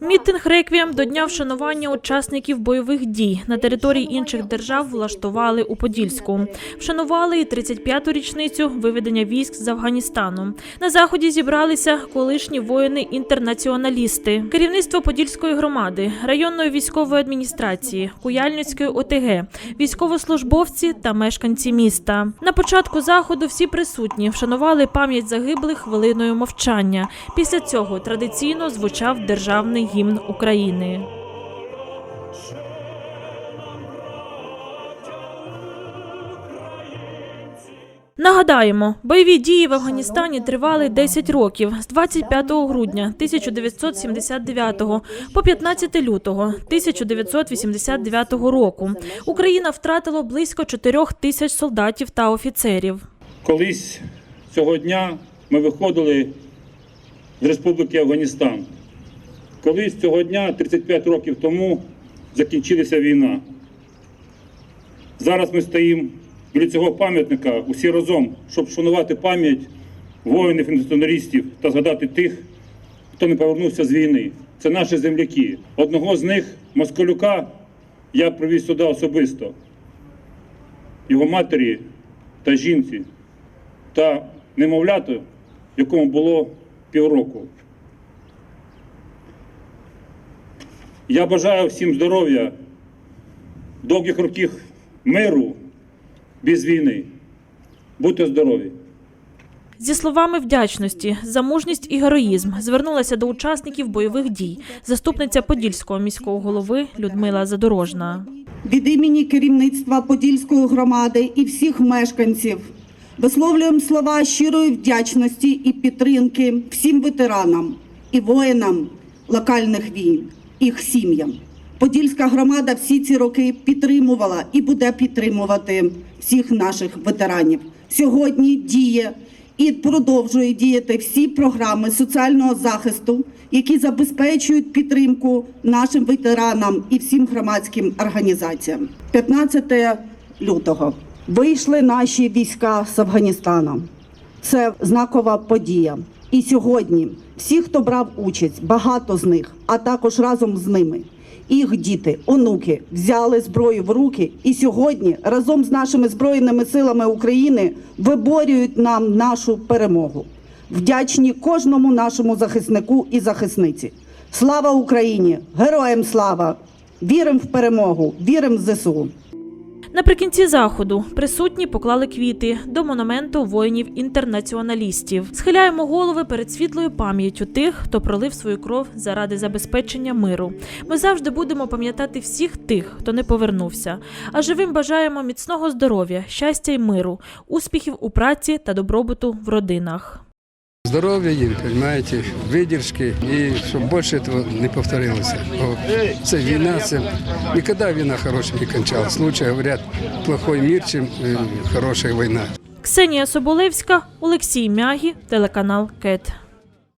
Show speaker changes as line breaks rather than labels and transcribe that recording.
Мітинг реквієм до дня вшанування учасників бойових дій на території інших держав влаштували у Подільську. Вшанували і 35-ту річницю виведення військ з Афганістану. На заході зібралися колишні воїни-інтернаціоналісти, керівництво Подільської громади, районної військової адміністрації, Куяльницької ОТГ, військовослужбовці та мешканці міста. На початку заходу всі присутні вшанували пам'ять загиблих хвилиною мовчання. Після цього традиційно звучав державний гімн України. Нагадаємо, бойові дії в Афганістані тривали 10 років з 25 грудня 1979 по 15 лютого 1989 року. Україна втратила близько 4 тисяч солдатів та офіцерів.
Колись цього дня ми виходили з Республіки Афганістан. Колись цього дня, 35 років тому, закінчилася війна. Зараз ми стоїмо біля цього пам'ятника усі разом, щоб вшанувати пам'ять воїнів інтернаціоналістів та згадати тих, хто не повернувся з війни. Це наші земляки. Одного з них, Москалюка, я привіз сюди особисто. Його матері та жінці та немовляту, якому було півроку. Я бажаю всім здоров'я, довгих років миру без війни. Будьте здорові!
Зі словами вдячності за мужність і героїзм звернулася до учасників бойових дій заступниця Подільського міського голови Людмила Задорожна.
від імені керівництва Подільської громади і всіх мешканців висловлюємо слова щирої вдячності і підтримки всім ветеранам і воїнам локальних війн, їх сім'ям. Подільська громада всі ці роки підтримувала і буде підтримувати всіх наших ветеранів. Сьогодні діє і продовжує діяти всі програми соціального захисту, які забезпечують підтримку нашим ветеранам і всім громадським організаціям. 15 лютого вийшли наші війська з Афганістану. Це знакова подія. І сьогодні всі, хто брав участь, багато з них, а також разом з ними, їх діти, онуки взяли зброю в руки і сьогодні разом з нашими збройними силами України виборюють нам нашу перемогу. Вдячні кожному нашому захиснику і захисниці. Слава Україні! Героям слава! Віримо в перемогу! Віримо в ЗСУ!
Наприкінці заходу присутні поклали квіти до монументу воїнів-інтернаціоналістів. Схиляємо голови перед світлою пам'яттю тих, хто пролив свою кров заради забезпечення миру. Ми завжди будемо пам'ятати всіх тих, хто не повернувся. А живим бажаємо міцного здоров'я, щастя й миру, успіхів у праці та добробуту в родинах.
Здоров'я їм, розумієте, видержки і щоб більше цього не повторилося. Бо це війна, це ніколи війна хороша не кінчалась. Лучше говорять, плохой мир, чим е, хороша війна.
Ксенія Соболевська, Олексій Мягі, телеканал КЕТ.